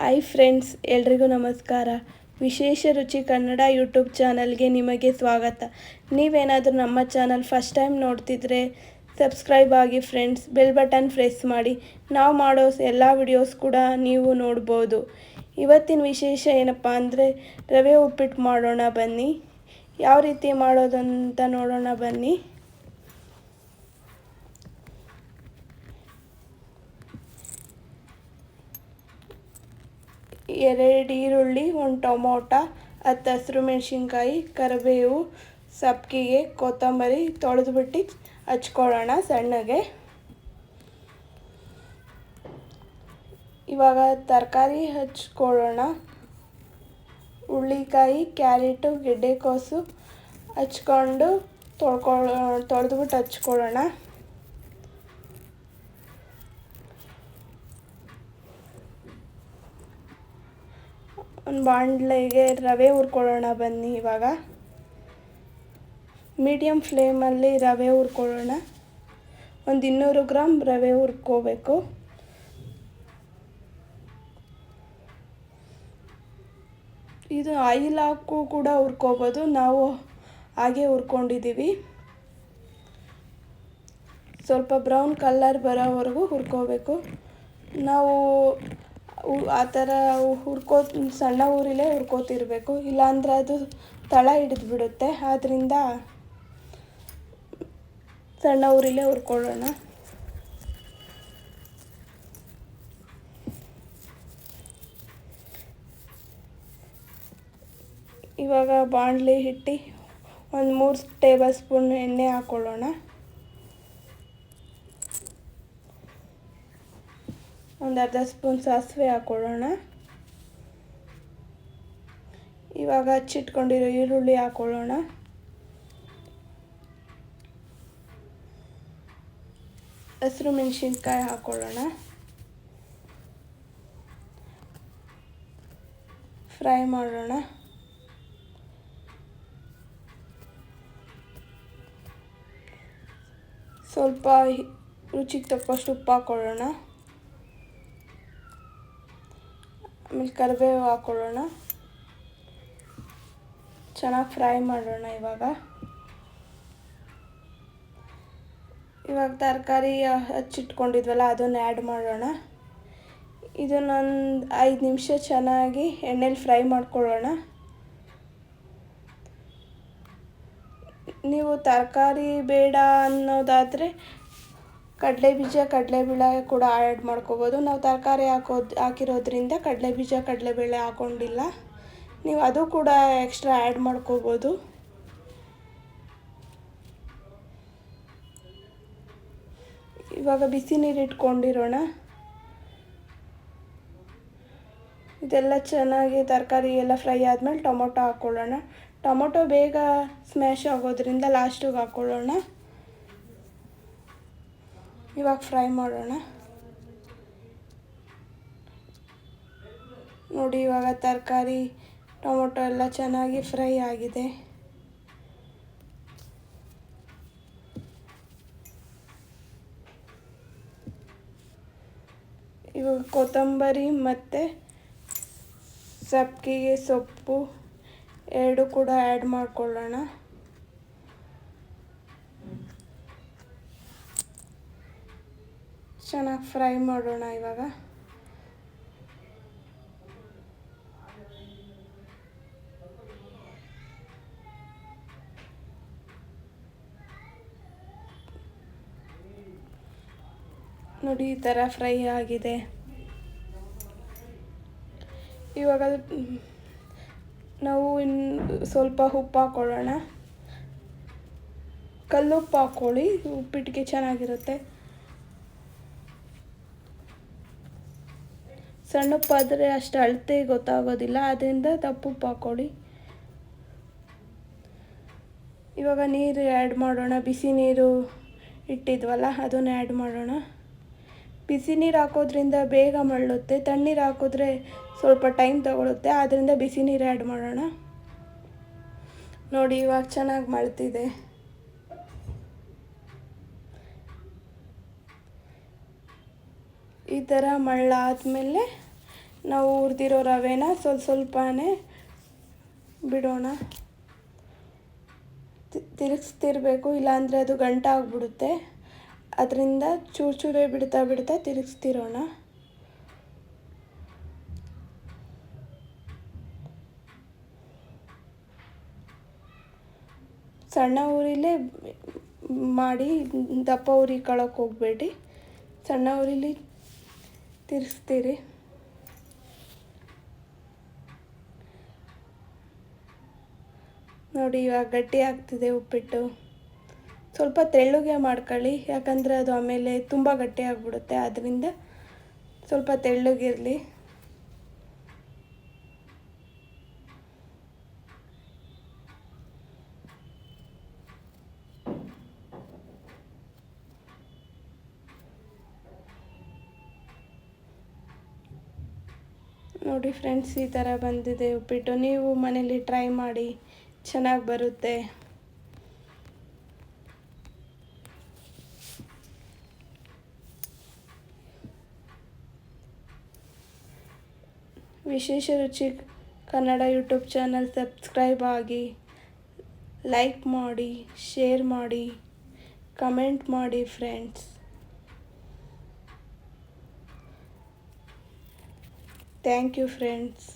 Hi friends ಎಲ್ರಿಗೂ ನಮಸ್ಕಾರ. ವಿಶೇಷ ರುಚಿ ಕನ್ನಡ ಯೂಟ್ಯೂಬ್ ಚಾನಲ್ಗೆ ನಿಮಗೆ ಸ್ವಾಗತ. ನೀವೇನಾದರೂ ನಮ್ಮ ಚಾನಲ್ ಫಸ್ಟ್ ಟೈಮ್ ನೋಡ್ತಿದ್ರೆ ಸಬ್ಸ್ಕ್ರೈಬ್ ಆಗಿ ಫ್ರೆಂಡ್ಸ್ ಬೆಲ್ ಬಟನ್ ಪ್ರೆಸ್ ಮಾಡಿ. ನಾವು ಮಾಡೋ ಎಲ್ಲ ವಿಡಿಯೋಸ್ ಕೂಡ ನೀವು ನೋಡ್ಬೋದು. ಇವತ್ತಿನ ವಿಶೇಷ ಏನಪ್ಪ ಅಂದರೆ ರವೆ ಉಪ್ಪಿಟ್ಟು ಮಾಡೋಣ ಬನ್ನಿ. ಯಾವ ರೀತಿ ಮಾಡೋದು ಅಂತ ನೋಡೋಣ ಬನ್ನಿ. ಎರಡು ಈರುಳ್ಳಿ ಒಂದು ಟೊಮೊಟ, ಹತ್ತು ಹಸಿರು ಮೆಣಸಿನ್ಕಾಯಿ, ಕರಿಬೇವು ಸಬ್ಕಿಗೆ ಕೊತ್ತಂಬರಿ ತೊಳೆದ್ಬಿಟ್ಟು ಹಚ್ಕೊಳ್ಳೋಣ ಸಣ್ಣಗೆ. ಇವಾಗ ತರಕಾರಿ ಹಚ್ಕೊಳ್ಳೋಣ. ಹುಳ್ಳಿಕಾಯಿ ಕ್ಯಾರೆಟು, ಗೆಡ್ಡೆಕೋಸು ಹಚ್ಕೊಂಡು ತೊಳ್ಕೊಳ್ಳೋ ತೊಳೆದ್ಬಿಟ್ಟು ಹಚ್ಕೊಳ್ಳೋಣ. ಒಂದು ಬಾಣಲೆಗೆ ರವೆ ಹುರ್ಕೊಳ್ಳೋಣ ಬನ್ನಿ ಇವಾಗ. ಮೀಡಿಯಮ್ ಫ್ಲೇಮಲ್ಲಿ ರವೆ ಹುರ್ಕೊಳ್ಳೋಣ. ಒಂದು ಇನ್ನೂರು ಗ್ರಾಮ್ ರವೆ ಹುರ್ಕೋಬೇಕು. ಇದು ಆಯಿಲ್ ಹಾಕು ಕೂಡ ಹುರ್ಕೋಬೋದು. ನಾವು ಹಾಗೆ ಹುರ್ಕೊಂಡಿದ್ದೀವಿ. ಸ್ವಲ್ಪ ಬ್ರೌನ್ ಕಲರ್ ಬರೋವರೆಗೂ ಹುರ್ಕೋಬೇಕು. ನಾವು ಆ ಥರ ಹುರ್ಕೋ, ಸಣ್ಣ ಊರಿಲೇ ಹುರ್ಕೋತಿರ್ಬೇಕು. ಇಲ್ಲಾಂದರೆ ಅದು ತಳ ಹಿಡಿದು ಬಿಡುತ್ತೆ ಆದ್ದರಿಂದ ಸಣ್ಣ ಊರಿಲೇ ಹುರ್ಕೊಳ್ಳೋಣ. ಇವಾಗ ಬಾಣಲಿ ಹಿಟ್ಟಿ ಒಂದು ಮೂರು ಟೇಬಲ್ ಸ್ಪೂನ್ ಎಣ್ಣೆ ಹಾಕ್ಕೊಳ್ಳೋಣ ಒಂದು ಅರ್ಧ ಸ್ಪೂನ್ ಸಾಸಿವೆ ಹಾಕ್ಕೊಳ್ಳೋಣ ಇವಾಗ ಹಚ್ಚಿಟ್ಕೊಂಡಿರೋ ಈರುಳ್ಳಿ ಹಾಕ್ಕೊಳ್ಳೋಣ ಹಸಿರು ಮೆಣಸಿನ್ಕಾಯಿ ಹಾಕ್ಕೊಳ್ಳೋಣ ಫ್ರೈ ಮಾಡೋಣ. ಸ್ವಲ್ಪ ರುಚಿಗೆ ತಕ್ಕಷ್ಟು ಉಪ್ಪು ಹಾಕ್ಕೊಳ್ಳೋಣ ಆಮೇಲೆ ಕರಿಬೇವು ಹಾಕ್ಕೊಳ್ಳೋಣ ಚೆನ್ನಾಗಿ ಫ್ರೈ ಮಾಡೋಣ ಇವಾಗ. ಇವಾಗ ತರಕಾರಿ ಹಚ್ಚಿಟ್ಕೊಂಡಿದ್ವಲ್ಲ, ಅದನ್ನು ಆ್ಯಡ್ ಮಾಡೋಣ. ಇದನ್ನೊಂದು ಐದು ನಿಮಿಷ ಚೆನ್ನಾಗಿ ಎಣ್ಣೆಲಿ ಫ್ರೈ ಮಾಡ್ಕೊಳ್ಳೋಣ. ನೀವು ತರಕಾರಿ ಬೇಡ ಅನ್ನೋದಾದರೆ ಕಡಲೆ ಬೀಜ ಕಡಲೆಬೇಳೆ ಕೂಡ ಆ್ಯಡ್ ಮಾಡ್ಕೋಬೋದು. ನಾವು ತರಕಾರಿ ಹಾಕೋದು, ಹಾಕಿರೋದ್ರಿಂದ ಕಡಲೆ ಬೀಜ ಕಡಲೆಬೇಳೆ ಹಾಕೊಂಡಿಲ್ಲ. ನೀವು ಅದು ಕೂಡ ಎಕ್ಸ್ಟ್ರಾ ಆ್ಯಡ್ ಮಾಡ್ಕೋಬೋದು. ಇವಾಗ ಬಿಸಿ ನೀರು ಇಟ್ಕೊಂಡಿರೋಣ. ಇದೆಲ್ಲ ಚೆನ್ನಾಗಿ ತರಕಾರಿ ಎಲ್ಲ ಫ್ರೈ ಆದಮೇಲೆ ಟೊಮೊಟೊ ಹಾಕ್ಕೊಳ್ಳೋಣ ಟೊಮೊಟೊ ಬೇಗ ಸ್ಮ್ಯಾಶ್ ಆಗೋದ್ರಿಂದ ಲಾಸ್ಟಿಗೆ ಹಾಕ್ಕೊಳ್ಳೋಣ ಇವಾಗ ಫ್ರೈ ಮಾಡೋಣ. ನೋಡಿ ಇವಾಗ ತರಕಾರಿ, ಟೊಮೊಟೊ ಎಲ್ಲ ಚೆನ್ನಾಗಿ ಫ್ರೈ ಆಗಿದೆ. ಇವಾಗ ಕೊತ್ತಂಬರಿ ಮತ್ತು ಸಬ್ಕಿಗೆ ಸೊಪ್ಪು ಎರಡು ಕೂಡ ಆ್ಯಡ್ ಮಾಡ್ಕೊಳ್ಳೋಣ. ಚೆನ್ನಾಗಿ ಫ್ರೈ ಮಾಡೋಣ ಇವಾಗ. ನೋಡಿ ಈ ಥರ ಫ್ರೈ ಆಗಿದೆ. ಇವಾಗ ನಾವು ಇನ್ನು ಸ್ವಲ್ಪ ಉಪ್ಪು ಹಾಕ್ಕೊಳ್ಳೋಣ ಕಲ್ಲುಪ್ಪು ಹಾಕ್ಕೊಳ್ಳಿ ಉಪ್ಪಿಟ್ಟಿಗೆ ಚೆನ್ನಾಗಿರುತ್ತೆ. ಸಣ್ಣ ಉಪ್ಪಾದರೆ ಅಷ್ಟು ಅಳತೆ ಗೊತ್ತಾಗೋದಿಲ್ಲ, ಅದರಿಂದ ತಪ್ಪು ಹಾಕ್ಕೊಳ್ಳಿ ಇವಾಗ ನೀರು ಆ್ಯಡ್ ಮಾಡೋಣ, ಬಿಸಿ ನೀರು ಇಟ್ಟಿದ್ವಲ್ಲ, ಅದನ್ನು ಆ್ಯಡ್ ಮಾಡೋಣ. ಬಿಸಿ ನೀರು ಹಾಕೋದ್ರಿಂದ ಬೇಗ ಮಳ್ಳುತ್ತೆ ತಣ್ಣೀರು ಹಾಕಿದ್ರೆ ಸ್ವಲ್ಪ ಟೈಮ್ ತಗೊಳುತ್ತೆ ಆದ್ದರಿಂದ ಬಿಸಿ ನೀರು ಆ್ಯಡ್ ಮಾಡೋಣ. ನೋಡಿ, ಇವಾಗ ಚೆನ್ನಾಗಿ ಮಳ್ತಿದೆ ಈ ಥರ ಮಳ್ಳಾದ್ಮೇಲೆ ನಾವು ಹುರಿದಿರೋ ರವೆನ ಸ್ವಲ್ಪ ಸ್ವಲ್ಪನೇ ಬಿಡೋಣ. ತಿರುಗಿಸ್ತಿರ್ಬೇಕು, ಇಲ್ಲಾಂದರೆ ಅದು ಗಂಟ ಆಗಿಬಿಡುತ್ತೆ. ಅದರಿಂದ ಚೂರು ಚೂರೇ ಬಿಡ್ತಾ ಬಿಡ್ತಾ ತಿರುಗಿಸ್ತಿರೋಣ. ಸಣ್ಣ ಊರಿಲೇ ಮಾಡಿ ದಪ್ಪ ಉರಿ ಕಳಕ್ಕೆ ಹೋಗಬೇಡಿ. ಸಣ್ಣ ಊರಿಲಿ ತಿರ್ಗಿಸ್ತೀರಿ. ನೋಡಿ, ಇವಾಗ ಗಟ್ಟಿ ಆಗ್ತಿದೆ ಉಪ್ಪಿಟ್ಟು. ಸ್ವಲ್ಪ ತೆಳ್ಳಗೆ ಮಾಡ್ಕೊಳ್ಳಿ, ಯಾಕಂದರೆ ಅದು ಆಮೇಲೆ ತುಂಬ ಗಟ್ಟಿ ಆಗಿಬಿಡುತ್ತೆ. ಅದರಿಂದ ಸ್ವಲ್ಪ ತೆಳ್ಳಗಿರಲಿ. ನೋಡಿ, ಫ್ರೆಂಡ್ಸ್, ಈ ಥರ ಬಂದಿದೆ ಉಪ್ಪಿಟ್ಟು. ನೀವು ಮನೇಲಿ ಟ್ರೈ ಮಾಡಿ. ಚೆನ್ನಾಗಿ ಬರುತ್ತೆ. ವಿಶೇಷ ರುಚಿ ಕನ್ನಡ ಯೂಟ್ಯೂಬ್ ಚಾನಲ್ ಸಬ್ಸ್ಕ್ರೈಬ್ ಆಗಿ ಲೈಕ್ ಮಾಡಿ, ಶೇರ್ ಮಾಡಿ, ಕಮೆಂಟ್ ಮಾಡಿ ಫ್ರೆಂಡ್ಸ್. Thank you friends.